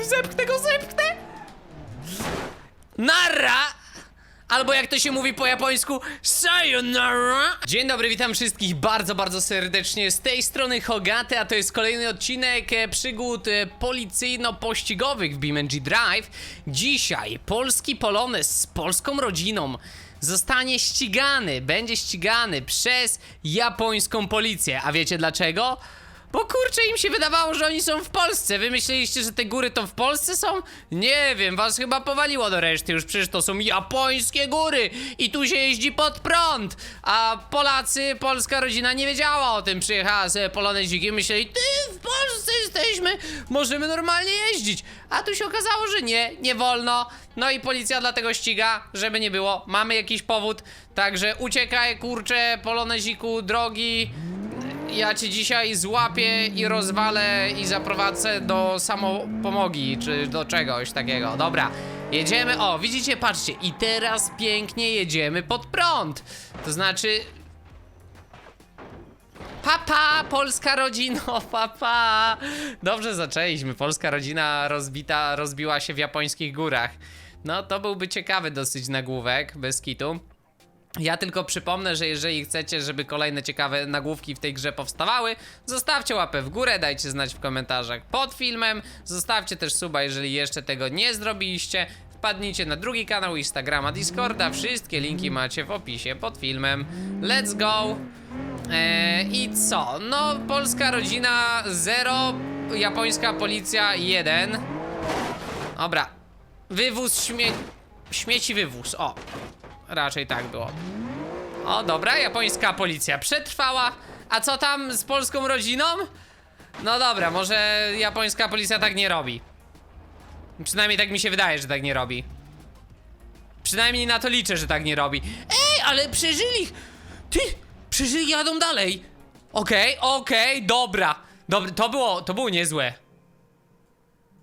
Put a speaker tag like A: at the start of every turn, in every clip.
A: zepchnę go, zepchnę! Nara! Albo jak to się mówi po japońsku, sayonara! Dzień dobry, witam wszystkich bardzo, bardzo serdecznie. Z tej strony Hogaty, a to jest kolejny odcinek e, przygód e, policyjno-pościgowych w BeamNG Drive. Dzisiaj polski Polones z polską rodziną zostanie ścigany, będzie ścigany przez japońską policję. A wiecie dlaczego? Bo kurczę, im się wydawało, że oni są w Polsce. Wy myśleliście, że te góry to w Polsce są? Nie wiem, was chyba powaliło do reszty. Już przecież to są japońskie góry i tu się jeździ pod prąd. A Polacy, polska rodzina nie wiedziała o tym. Przyjechała sobie polonezikiem i myśleli, ty w Polsce jesteśmy, możemy normalnie jeździć. A tu się okazało, że nie, nie wolno. No i policja dlatego ściga, żeby nie było. Mamy jakiś powód, także uciekaj, kurczę, poloneziku, drogi. Ja cię dzisiaj złapię i rozwalę i zaprowadzę do samopomogi, czy do czegoś takiego. Dobra, jedziemy. O, widzicie, patrzcie. I teraz pięknie jedziemy pod prąd. To znaczy. Papa, polska rodzina, papa. Dobrze zaczęliśmy. Polska rodzina rozbita, rozbiła się w japońskich górach. No, to byłby ciekawy dosyć nagłówek, bez kitu. Ja tylko przypomnę, że jeżeli chcecie, żeby kolejne ciekawe nagłówki w tej grze powstawały, zostawcie łapę w górę, dajcie znać w komentarzach pod filmem, zostawcie też suba, jeżeli jeszcze tego nie zrobiliście, wpadnijcie na drugi kanał Instagrama, Discorda, wszystkie linki macie w opisie pod filmem. Let's go! Eee, I co? No, polska rodzina 0, japońska policja 1. Dobra, wywóz śmie... śmieci wywóz, o. Raczej tak było. O, dobra, japońska policja przetrwała. A co tam z polską rodziną? No dobra, może japońska policja tak nie robi. Przynajmniej tak mi się wydaje, że tak nie robi. Przynajmniej na to liczę, że tak nie robi. Ej, ale przeżyli! Ty! Przeżyli, jadą dalej! Okej, okej, dobra. Dobra, to było, to było niezłe.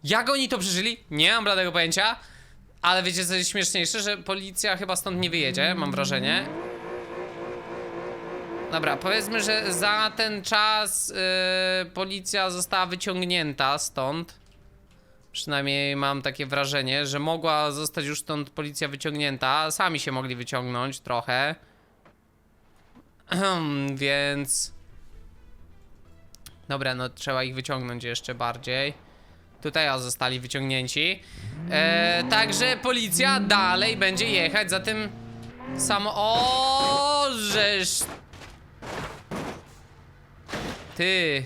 A: Jak oni to przeżyli? Nie mam bladego pojęcia. Ale wiecie co jest śmieszniejsze, że policja chyba stąd nie wyjedzie, mam wrażenie. Dobra, powiedzmy, że za ten czas yy, policja została wyciągnięta stąd. Przynajmniej mam takie wrażenie, że mogła zostać już stąd policja wyciągnięta. Sami się mogli wyciągnąć trochę. Więc... Dobra, no trzeba ich wyciągnąć jeszcze bardziej. Tutaj o, zostali wyciągnięci. E, także policja dalej będzie jechać za tym samo. O, żeż. Ty.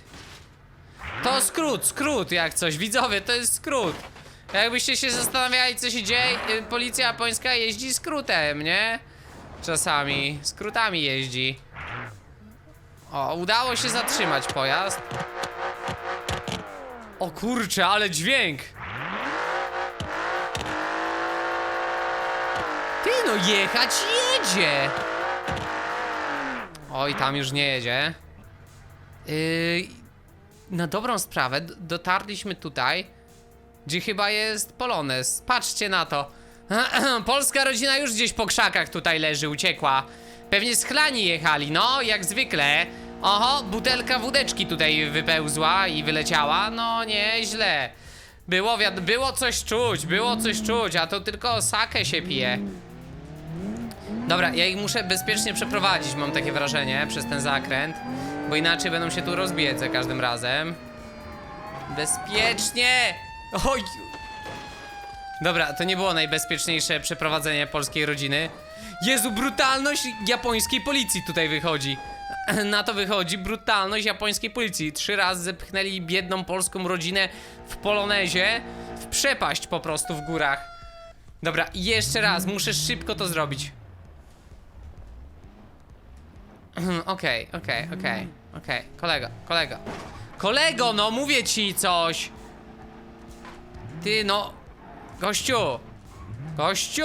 A: To skrót, skrót jak coś. Widzowie, to jest skrót. Jakbyście się zastanawiali, co się dzieje, y, policja japońska jeździ skrótem, nie? Czasami. Skrótami jeździ. O, udało się zatrzymać pojazd. O kurczę, ale dźwięk! Ty no jechać jedzie! Oj, tam już nie jedzie. Yy, na dobrą sprawę dotarliśmy tutaj, gdzie chyba jest Polones. Patrzcie na to. Polska rodzina już gdzieś po krzakach tutaj leży, uciekła. Pewnie z chlani jechali, no, jak zwykle. Oho, butelka wódeczki tutaj wypełzła i wyleciała. No, nieźle. Było, wiad- było coś czuć, było coś czuć, a to tylko sakę się pije. Dobra, ja ich muszę bezpiecznie przeprowadzić, mam takie wrażenie, przez ten zakręt. Bo inaczej będą się tu rozbijać za każdym razem. Bezpiecznie! Oj! Dobra, to nie było najbezpieczniejsze przeprowadzenie polskiej rodziny. Jezu, brutalność japońskiej policji tutaj wychodzi. Na to wychodzi brutalność japońskiej policji. Trzy razy zepchnęli biedną polską rodzinę w polonezie, w przepaść po prostu w górach. Dobra, jeszcze raz, muszę szybko to zrobić. Okej, okej, okej, okej. Kolego, kolego. Kolego, no mówię ci coś! Ty, no... Gościu! Gościu!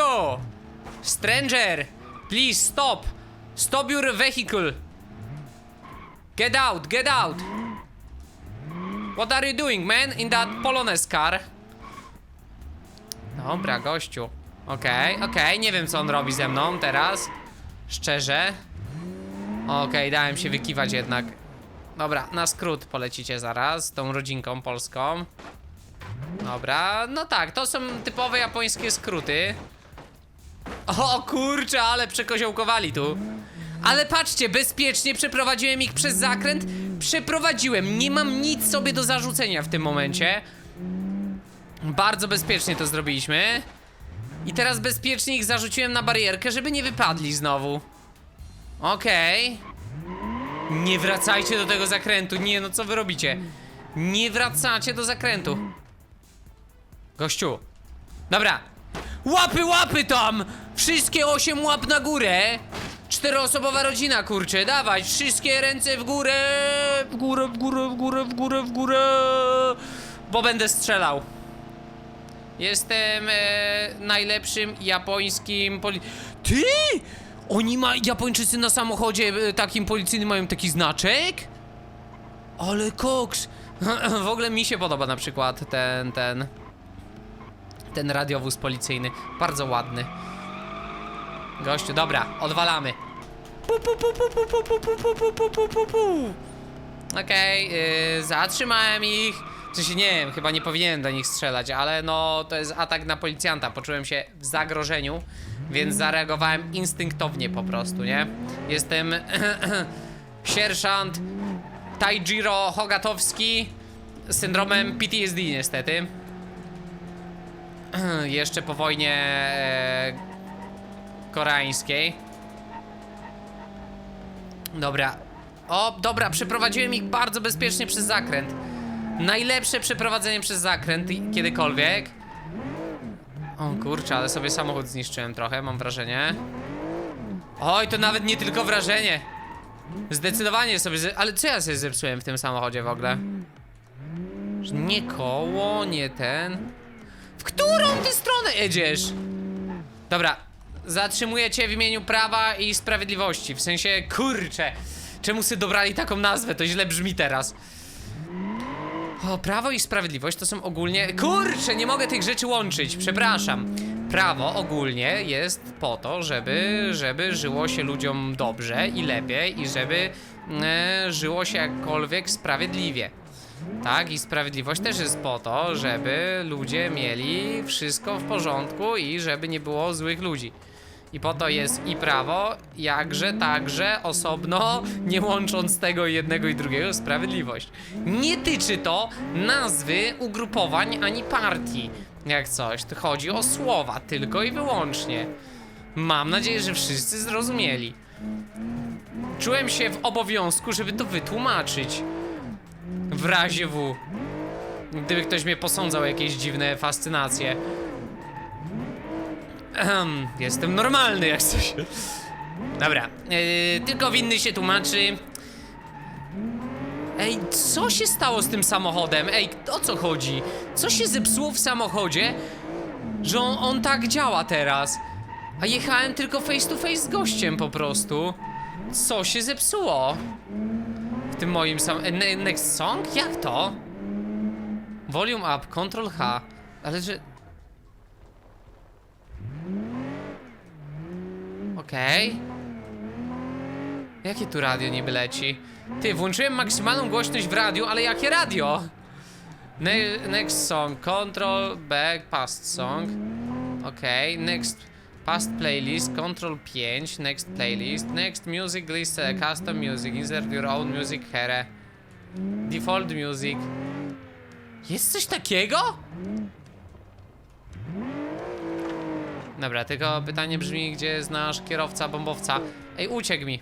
A: Stranger! Please stop! Stop your vehicle! Get out, get out! What are you doing, man, in that Polones car? Dobra, gościu. Okej, okej, nie wiem co on robi ze mną teraz. Szczerze. Okej, dałem się wykiwać jednak. Dobra, na skrót polecicie zaraz, tą rodzinką polską. Dobra, no tak, to są typowe japońskie skróty. O kurczę, ale przekoziołkowali tu. Ale patrzcie, bezpiecznie przeprowadziłem ich przez zakręt. Przeprowadziłem, nie mam nic sobie do zarzucenia w tym momencie. Bardzo bezpiecznie to zrobiliśmy. I teraz bezpiecznie ich zarzuciłem na barierkę, żeby nie wypadli znowu. Okej. Nie wracajcie do tego zakrętu. Nie, no co wy robicie? Nie wracacie do zakrętu. Gościu. Dobra. Łapy, łapy tam! Wszystkie osiem łap na górę! Czteroosobowa rodzina, kurczę, dawać, wszystkie ręce w górę! W górę, w górę, w górę, w górę, w górę! Bo będę strzelał. Jestem e, najlepszym japońskim poli... Ty! Oni ma... Japończycy na samochodzie e, takim policyjnym mają taki znaczek? Ale koks! w ogóle mi się podoba na przykład ten, ten... Ten radiowóz policyjny. Bardzo ładny. Gościu, dobra, odwalamy. Pu, pu, pu, pu, pu, pu, pu, pu, pu. Okej, yy, zatrzymałem ich. W sensie nie wiem, chyba nie powinienem do nich strzelać, ale no to jest atak na policjanta. Poczułem się w zagrożeniu, więc zareagowałem instynktownie po prostu, nie? Jestem sierżant Taijiro Hogatowski z syndromem PTSD niestety. Jeszcze po wojnie e, koreańskiej. Dobra. O, dobra, przeprowadziłem ich bardzo bezpiecznie przez zakręt. Najlepsze przeprowadzenie przez zakręt kiedykolwiek. O kurczę, ale sobie samochód zniszczyłem trochę, mam wrażenie. Oj, to nawet nie tylko wrażenie. Zdecydowanie sobie. Ale co ja sobie zepsułem w tym samochodzie w ogóle? Nie koło, nie ten. W którą ty stronę jedziesz? Dobra, zatrzymuję cię w imieniu prawa i sprawiedliwości. W sensie, kurczę, czemu sobie dobrali taką nazwę? To źle brzmi teraz. O, prawo i sprawiedliwość to są ogólnie. Kurczę, nie mogę tych rzeczy łączyć, przepraszam. Prawo ogólnie jest po to, żeby, żeby żyło się ludziom dobrze i lepiej i żeby e, żyło się jakkolwiek sprawiedliwie. Tak, i sprawiedliwość też jest po to, żeby ludzie mieli wszystko w porządku i żeby nie było złych ludzi. I po to jest i prawo, jakże także osobno, nie łącząc tego jednego i drugiego, sprawiedliwość. Nie tyczy to nazwy ugrupowań ani partii. Jak coś, to chodzi o słowa, tylko i wyłącznie. Mam nadzieję, że wszyscy zrozumieli. Czułem się w obowiązku, żeby to wytłumaczyć. W razie W. Gdyby ktoś mnie posądzał jakieś dziwne fascynacje. Jestem normalny jak coś. Dobra, yy, tylko winny się tłumaczy. Ej, co się stało z tym samochodem? Ej, o co chodzi? Co się zepsuło w samochodzie, że on, on tak działa teraz? A jechałem tylko face to face z gościem po prostu. Co się zepsuło? W tym moim sam... e, ne- Next song? Jak to? Volume up, Ctrl H. Ale że... Okej. Jakie tu radio niby leci? Ty, włączyłem maksymalną głośność w radiu, ale jakie radio? Ne next song, control back, past song. Okej, next past playlist, control 5, next playlist, next music list, uh, custom music, insert your own music here. Default music. Jest coś takiego? Dobra, tylko pytanie brzmi, gdzie jest nasz kierowca bombowca? Ej, uciekł mi.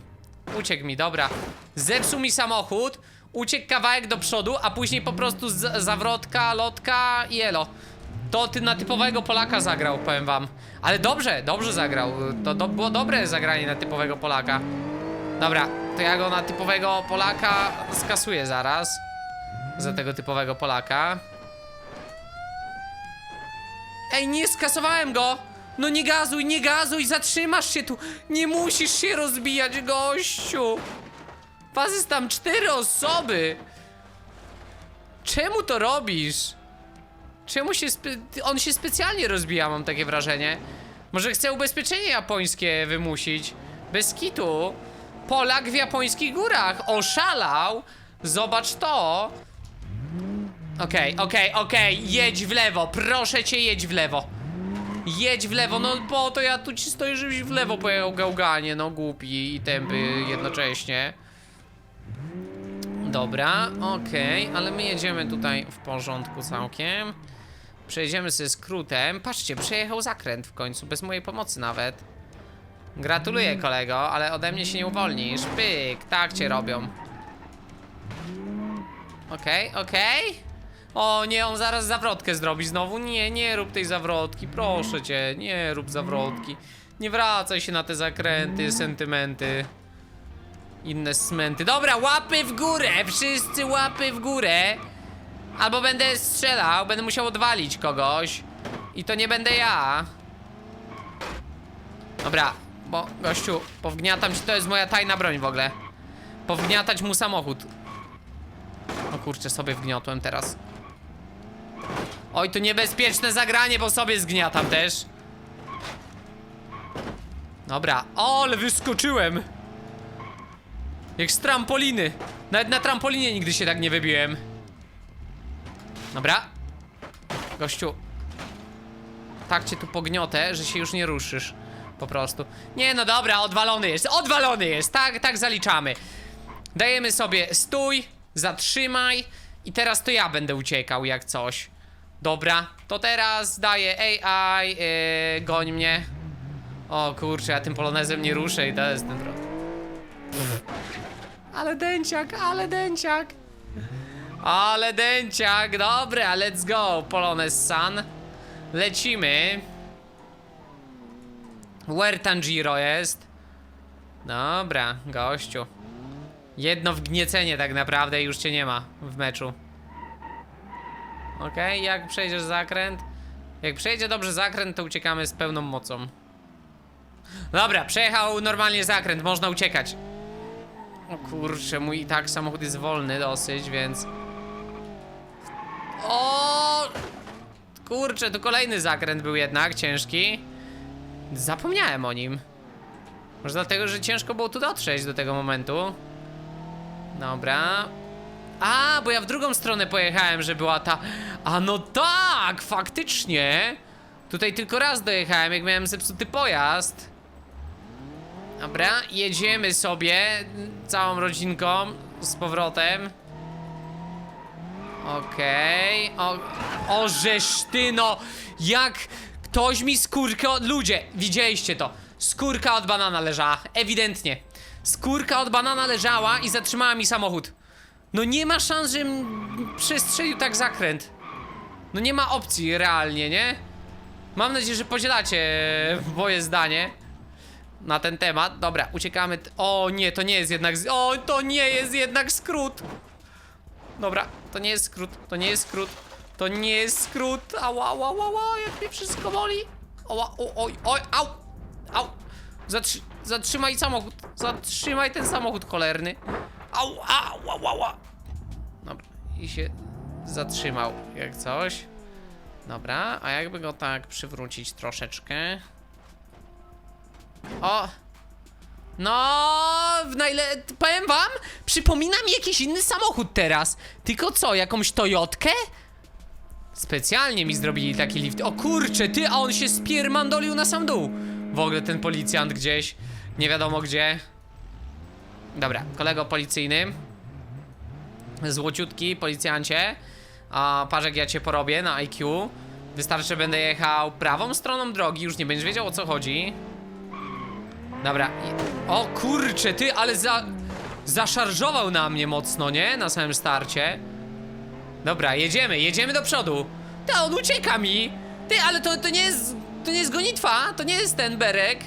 A: Uciekł mi, dobra. Zepsuł mi samochód, uciekł kawałek do przodu, a później po prostu zawrotka, lotka i elo. To ty na typowego Polaka zagrał, powiem wam. Ale dobrze, dobrze zagrał. To do, było dobre zagranie na typowego Polaka. Dobra, to ja go na typowego Polaka skasuję zaraz. Za tego typowego Polaka. Ej, nie skasowałem go! No nie gazuj, nie gazuj, zatrzymasz się tu! Nie musisz się rozbijać, gościu! Was jest tam cztery osoby! Czemu to robisz? Czemu się on się specjalnie rozbija, mam takie wrażenie. Może chce ubezpieczenie japońskie wymusić? Bez kitu. Polak w japońskich górach oszalał. Zobacz to. Okej, okej, okej, jedź w lewo, proszę cię, jedź w lewo. Jedź w lewo, no po to ja tu ci stoję, żebyś w lewo pojechał gałganie, no głupi i tępy jednocześnie. Dobra, okej, ale my jedziemy tutaj w porządku całkiem. Przejdziemy sobie skrótem. Patrzcie, przejechał zakręt w końcu, bez mojej pomocy nawet. Gratuluję kolego, ale ode mnie się nie uwolnisz. Pyk, tak cię robią. Okej, okej. O nie, on zaraz zawrotkę zrobi znowu. Nie, nie rób tej zawrotki, proszę cię, nie rób zawrotki. Nie wracaj się na te zakręty, sentymenty. Inne smenty. Dobra, łapy w górę, wszyscy łapy w górę. Albo będę strzelał, będę musiał odwalić kogoś. I to nie będę ja. Dobra, bo gościu, powgniatam ci, to jest moja tajna broń w ogóle. Powgniatać mu samochód. O kurczę, sobie wgniotłem teraz. Oj, to niebezpieczne zagranie, bo sobie zgniatam też. Dobra, o, ale wyskoczyłem. Jak z trampoliny. Nawet na trampolinie nigdy się tak nie wybiłem. Dobra. Gościu. Tak cię tu pogniotę, że się już nie ruszysz. Po prostu. Nie, no dobra, odwalony jest. Odwalony jest. Tak, tak zaliczamy. Dajemy sobie stój, zatrzymaj i teraz to ja będę uciekał jak coś. Dobra, to teraz daję AI, yy, goń mnie. O kurczę, ja tym polonezem nie ruszę i to jest ten problem. Ale dęciak, ale dęciak. Ale dęciak, dobra, let's go, Polonez Sun. Lecimy. Where Tanjiro jest? Dobra, gościu. Jedno wgniecenie tak naprawdę i już cię nie ma w meczu. Okej, jak przejdziesz zakręt? Jak przejdzie dobrze zakręt, to uciekamy z pełną mocą. Dobra, przejechał normalnie zakręt, można uciekać. O kurczę, mój i tak samochód jest wolny dosyć, więc... O! Kurczę, tu kolejny zakręt był jednak, ciężki. Zapomniałem o nim. Może dlatego, że ciężko było tu dotrzeć do tego momentu. Dobra. A, bo ja w drugą stronę pojechałem, że była ta... A no tak, faktycznie. Tutaj tylko raz dojechałem, jak miałem zepsuty pojazd. Dobra, jedziemy sobie całą rodzinką z powrotem. Okej, o, o żeż ty no, jak ktoś mi skórkę od... Ludzie, widzieliście to, skórka od banana leżała, ewidentnie. Skórka od banana leżała i zatrzymała mi samochód. No nie ma szans, żebym przestrzelił tak zakręt. No nie ma opcji realnie, nie? Mam nadzieję, że podzielacie moje zdanie na ten temat. Dobra, uciekamy. O nie, to nie jest jednak. O, to nie jest jednak skrót. Dobra, to nie jest skrót, to nie jest skrót. To nie jest skrót. Ała, ała, ała, jak mnie wszystko boli. Ała, o, oj, oj, au, au. Zatrzy zatrzymaj samochód. Zatrzymaj ten samochód cholerny. Au, au, au, au. Dobra, i się zatrzymał jak coś. Dobra, a jakby go tak przywrócić troszeczkę. O! No, w najle... Powiem wam, przypomina mi jakiś inny samochód teraz. Tylko co, jakąś Toyotkę? Specjalnie mi zrobili taki lift. O kurczę, ty, a on się spiermandolił na sam dół. W ogóle ten policjant gdzieś, nie wiadomo gdzie. Dobra, kolego policyjny. Złociutki policjancie. A parzek ja cię porobię na IQ. Wystarczy, że będę jechał prawą stroną drogi, już nie będziesz wiedział o co chodzi. Dobra. O kurczę, ty, ale za... Zaszarżował na mnie mocno, nie? Na samym starcie. Dobra, jedziemy, jedziemy do przodu. Ty, on ucieka mi. Ty, ale to, to nie jest... To nie jest gonitwa, to nie jest ten berek.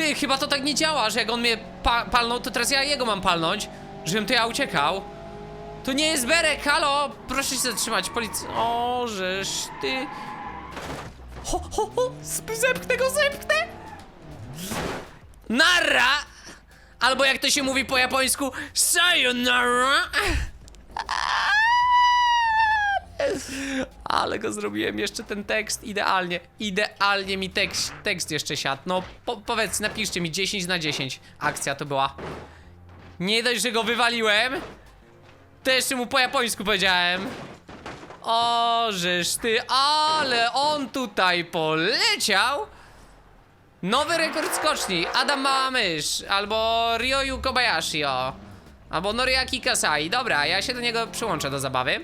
A: Ty, chyba to tak nie działa, że jak on mnie pa palnął, to teraz ja jego mam palnąć, żebym to ja uciekał. To nie jest berek, halo! Proszę się zatrzymać, policja. O, żeż ty. Ho, ho, ho! Zepchnę go, zepchnę! Nara! Albo jak to się mówi po japońsku, sayonara! Ale go zrobiłem, jeszcze ten tekst idealnie, idealnie mi tekst, tekst jeszcze siadł. No po, powiedz, napiszcie mi 10 na 10. Akcja to była. Nie dość, że go wywaliłem, jeszcze mu po japońsku powiedziałem. O, żeż ty, ale on tutaj poleciał. Nowy rekord skoczni. Adam Małamysz albo Ryoyu Kobayashi, o. Albo Noriaki Kasai. Dobra, ja się do niego przyłączę do zabawy.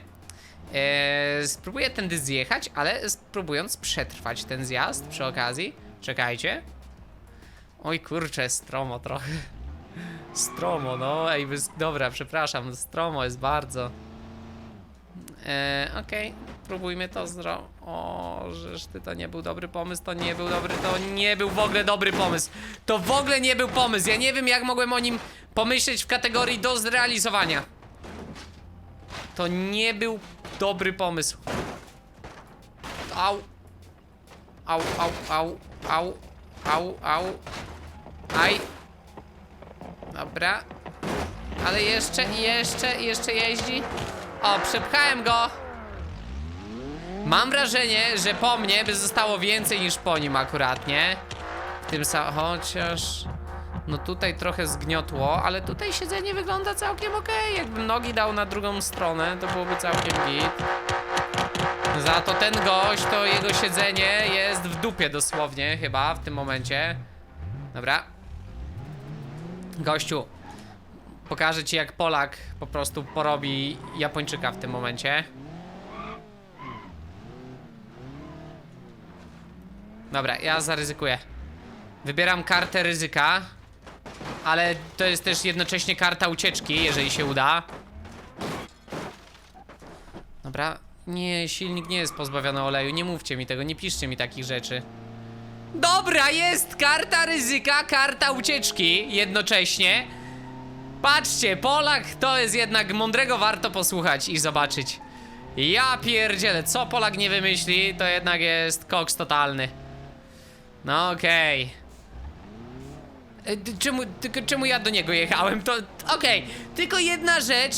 A: Eee, spróbuję tędy zjechać, ale spróbując przetrwać ten zjazd przy okazji. Czekajcie. Oj kurczę, stromo trochę. Stromo, no, ej, wys- dobra, przepraszam, stromo jest bardzo. Eee, okej, próbujmy to zro... O, żeż ty, to nie był dobry pomysł, to nie był dobry, to nie był w ogóle dobry pomysł. To w ogóle nie był pomysł, ja nie wiem jak mogłem o nim pomyśleć w kategorii do zrealizowania. To nie był dobry pomysł. Au. Au, au, au, au, au, au. Aj. Dobra. Ale jeszcze, jeszcze, jeszcze jeździ. O, przepchałem go. Mam wrażenie, że po mnie by zostało więcej niż po nim akurat, nie? W tym sa... chociaż... No tutaj trochę zgniotło, ale tutaj siedzenie wygląda całkiem okej. Jakbym nogi dał na drugą stronę, to byłoby całkiem git. Za to ten gość, to jego siedzenie jest w dupie dosłownie chyba w tym momencie. Dobra. Gościu, pokażę ci jak Polak po prostu porobi Japończyka w tym momencie. Dobra, ja zaryzykuję. Wybieram kartę ryzyka, ale to jest też jednocześnie karta ucieczki, jeżeli się uda. Dobra, nie, silnik nie jest pozbawiony oleju, nie mówcie mi tego, nie piszcie mi takich rzeczy. Dobra, jest karta ryzyka, karta ucieczki jednocześnie. Patrzcie, Polak to jest jednak mądrego warto posłuchać i zobaczyć. Ja pierdzielę, co Polak nie wymyśli, to jednak jest koks totalny. No okej. E, Czemu, tylko czemu ja do niego jechałem? To okej, tylko jedna rzecz.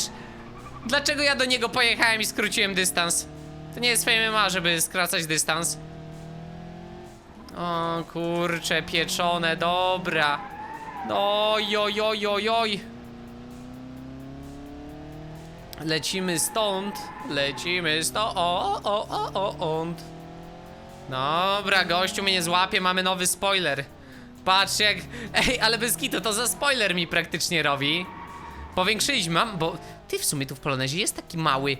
A: Dlaczego ja do niego pojechałem i skróciłem dystans? To nie jest swoje MMA, żeby skracać dystans. O kurcze, pieczone, dobra. Oj, oj, oj, oj, oj. Lecimy stąd, lecimy stąd, o, o, o, o, ont. Dobra, gościu mnie nie złapie, mamy nowy spoiler. Patrz jak, ej, ale bez kitu, to za spoiler mi praktycznie robi. Powiększyliśmy, mam, bo ty w sumie tu w Polonezie jest taki mały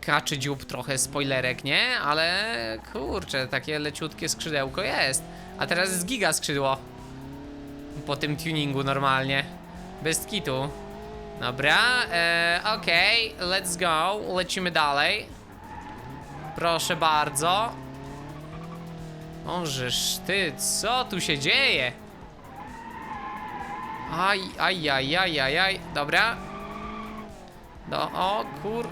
A: kaczy dziób trochę spoilerek, nie? Ale kurczę, takie leciutkie skrzydełko jest. A teraz jest giga skrzydło. Po tym tuningu normalnie. Bez kitu. Dobra, e, okej, let's go. Lecimy dalej. Proszę bardzo. Możesz ty, co tu się dzieje? Aj, aj, aj, aj, aj, aj. Dobra. No, o kur...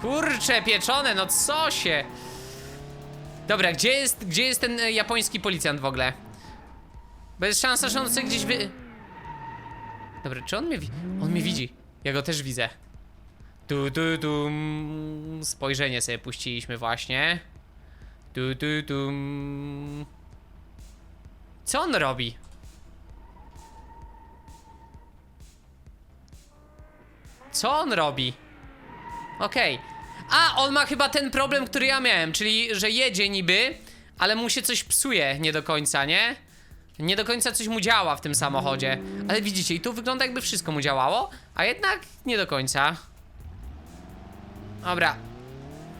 A: Kurcze pieczone, no co się? Dobra, gdzie jest, gdzie jest ten e, japoński policjant w ogóle? Jest szansa, że on sobie gdzieś wy... Dobra, czy on mnie wi... On mnie widzi. Ja go też widzę. Tu, tu, tu. Spojrzenie sobie puściliśmy właśnie. Tu, tu, tu. Co on robi? Co on robi? Okej. A, on ma chyba ten problem, który ja miałem, czyli że jedzie niby, ale mu się coś psuje nie do końca, nie? Nie do końca coś mu działa w tym samochodzie. Ale widzicie, i tu wygląda jakby wszystko mu działało, a jednak nie do końca. Dobra.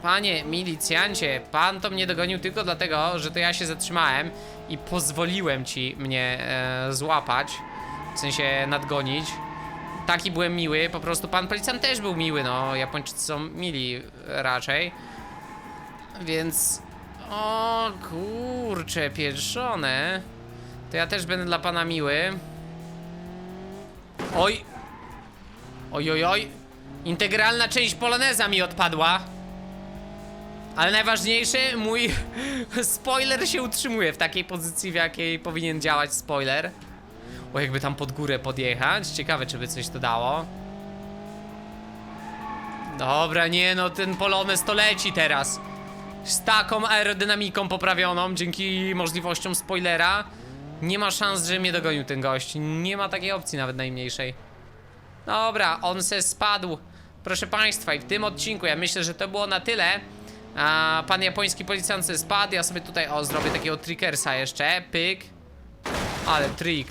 A: Panie milicjancie, pan to mnie dogonił tylko dlatego, że to ja się zatrzymałem i pozwoliłem ci mnie e, złapać. W sensie nadgonić. Taki byłem miły, po prostu pan policjant też był miły, no. Japończycy są mili raczej. Więc... O kurcze, pieczone. To ja też będę dla pana miły. Oj. Oj, oj, oj. Integralna część poloneza mi odpadła. Ale najważniejsze, mój spoiler się utrzymuje w takiej pozycji, w jakiej powinien działać spoiler. O, jakby tam pod górę podjechać. Ciekawe, czy by coś to dało. Dobra, nie no, ten polonez to leci teraz. Z taką aerodynamiką poprawioną, dzięki możliwościom spoilera. Nie ma szans, że mnie dogonił ten gość. Nie ma takiej opcji nawet najmniejszej. Dobra, on se spadł. Proszę Państwa, i w tym odcinku ja myślę, że to było na tyle. A pan japoński policjant sobie spadł, ja sobie tutaj, o, zrobię takiego trickersa jeszcze, pyk. Ale trik.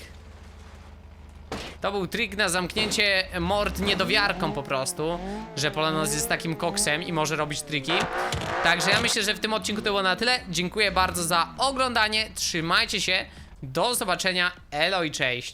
A: To był trik na zamknięcie mord niedowiarką po prostu, że Polanos jest takim koksem i może robić triki. Także ja myślę, że w tym odcinku to było na tyle. Dziękuję bardzo za oglądanie, trzymajcie się, do zobaczenia, elo i cześć.